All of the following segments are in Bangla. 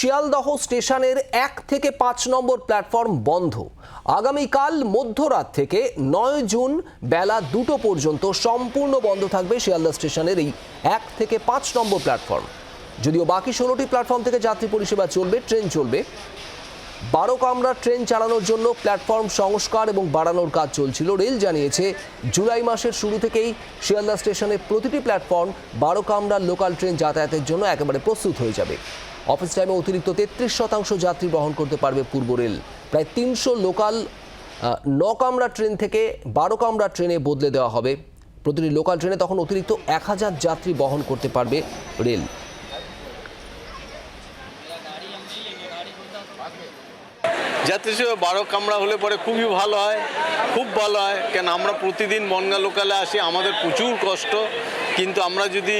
শিয়ালদহ স্টেশনের এক থেকে পাঁচ নম্বর প্ল্যাটফর্ম বন্ধ। আগামীকাল মধ্যরাত থেকে নয় জুন বেলা দুটো পর্যন্ত সম্পূর্ণ বন্ধ থাকবে শিয়ালদহ স্টেশনের এই এক থেকে পাঁচ নম্বর প্ল্যাটফর্ম। যদিও বাকি ষোলোটি প্ল্যাটফর্ম থেকে যাত্রী পরিষেবা চলবে, ট্রেন চলবে। বারো কামরা ট্রেন চালানোর জন্য প্ল্যাটফর্ম সংস্কার এবং বাড়ানোর কাজ চলছিল। রেল জানিয়েছে, জুলাই মাসের শুরু থেকেই শিয়ালদা স্টেশনের প্রতিটি প্ল্যাটফর্ম বারো কামরার লোকাল ট্রেন যাতায়াতের জন্য একেবারে প্রস্তুত হয়ে যাবে। অফিস টাইমে অতিরিক্ত তেত্রিশ শতাংশ যাত্রী বহন করতে পারবে পূর্ব রেল। প্রায় তিনশো লোকাল ন কামরা ট্রেন থেকে বারো কামরা ট্রেনে বদলে দেওয়া হবে। প্রতিটি লোকাল ট্রেনে তখন অতিরিক্ত এক হাজার যাত্রী বহন করতে পারবে রেল। যাত্রী সেবা বারো কামড়া হলে পরে খুবই ভালো হয়, খুব ভালো হয়। কেন আমরা প্রতিদিন বনগা লোকালে আসি, আমাদের প্রচুর কষ্ট। কিন্তু আমরা যদি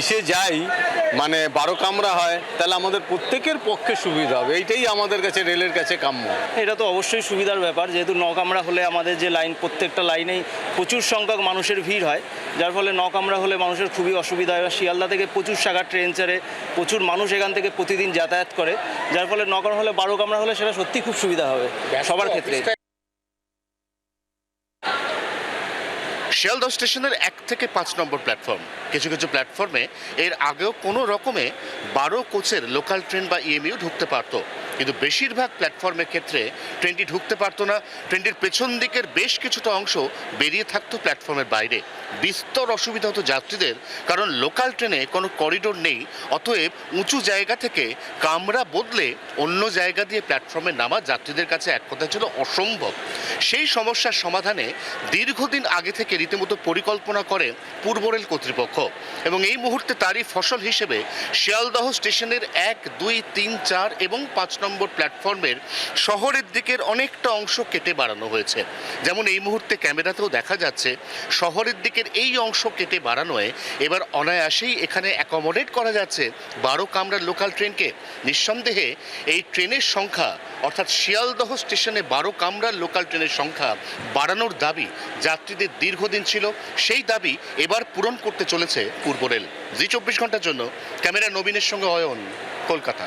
ইসে যাই মানে বারো কামরা হয়, তাহলে আমাদের প্রত্যেকের পক্ষে সুবিধা হবে। এইটাই আমাদের কাছে, রেলের কাছে কাম্য। এটা তো অবশ্যই সুবিধার ব্যাপার, যেহেতু নকামরা হলে আমাদের যে লাইন, প্রত্যেকটা লাইনেই প্রচুর সংখ্যক মানুষের ভিড় হয়। যার ফলে নকামরা হলে মানুষের খুবই অসুবিধা হয়। শিয়ালদা থেকে প্রচুর শাখা ট্রেন ছাড়ে প্রচুর মানুষ এখান থেকে প্রতিদিন যাতায়াত করে। যার ফলে নকামরা হলে বারো কামরা হলে সেটা সত্যি খুব সুবিধা হবে সবার ক্ষেত্রে। শিয়ালদহ স্টেশনের এক থেকে পাঁচ নম্বর প্ল্যাটফর্ম। কিছু কিছু প্ল্যাটফর্মে এর আগেও কোনো রকমে বারো কোচের লোকাল ট্রেন বা ইএমইউ ঢুকতে পারতো। কিন্তু বেশিরভাগ প্ল্যাটফর্মের ক্ষেত্রে ট্রেনটি ঢুকতে পারতো না। ট্রেনটির পেছন দিকের বেশ কিছুটা অংশ বেরিয়ে থাকতো প্ল্যাটফর্মের বাইরে। বিস্তর অসুবিধা হতো যাত্রীদের, কারণ লোকাল ট্রেনে কোনো করিডোর নেই। অতএব উঁচু জায়গা থেকে কামরা বদলে অন্য জায়গা দিয়ে প্ল্যাটফর্মে নামা যাত্রীদের কাছে এক কথা ছিল অসম্ভব। সেই সমস্যার সমাধানে দীর্ঘদিন আগে থেকে রীতিমতো পরিকল্পনা করে পূর্ব রেল কর্তৃপক্ষ। এবং এই মুহূর্তে তারই ফসল হিসেবে শিয়ালদহ স্টেশনের এক, দুই, তিন, চার এবং পাঁচ নম্বর প্ল্যাটফর্মের শহরের দিকের অনেকটা অংশ কেটে বাড়ানো হয়েছে। যেমন এই মুহূর্তে ক্যামেরাতেও দেখা যাচ্ছে, শহরের দিকের এই অংশ কেটে বাড়ানোয় এবার অনায়াসেই এখানে অ্যাকোমোডেট করা যাচ্ছে বারো কামরার লোকাল ট্রেনকে নিঃসন্দেহে এই ট্রেনের সংখ্যা, অর্থাৎ শিয়ালদহ স্টেশনে বারো কামরার লোকাল ট্রেনের সংখ্যা বাড়ানোর দাবি যাত্রীদের দীর্ঘদিন ছিল। সেই দাবি এবার পূরণ করতে চলেছে পূর্ব রেল। জি চব্বিশ ঘণ্টার জন্য ক্যামেরা নবীনের সঙ্গে অয়ন, কলকাতা।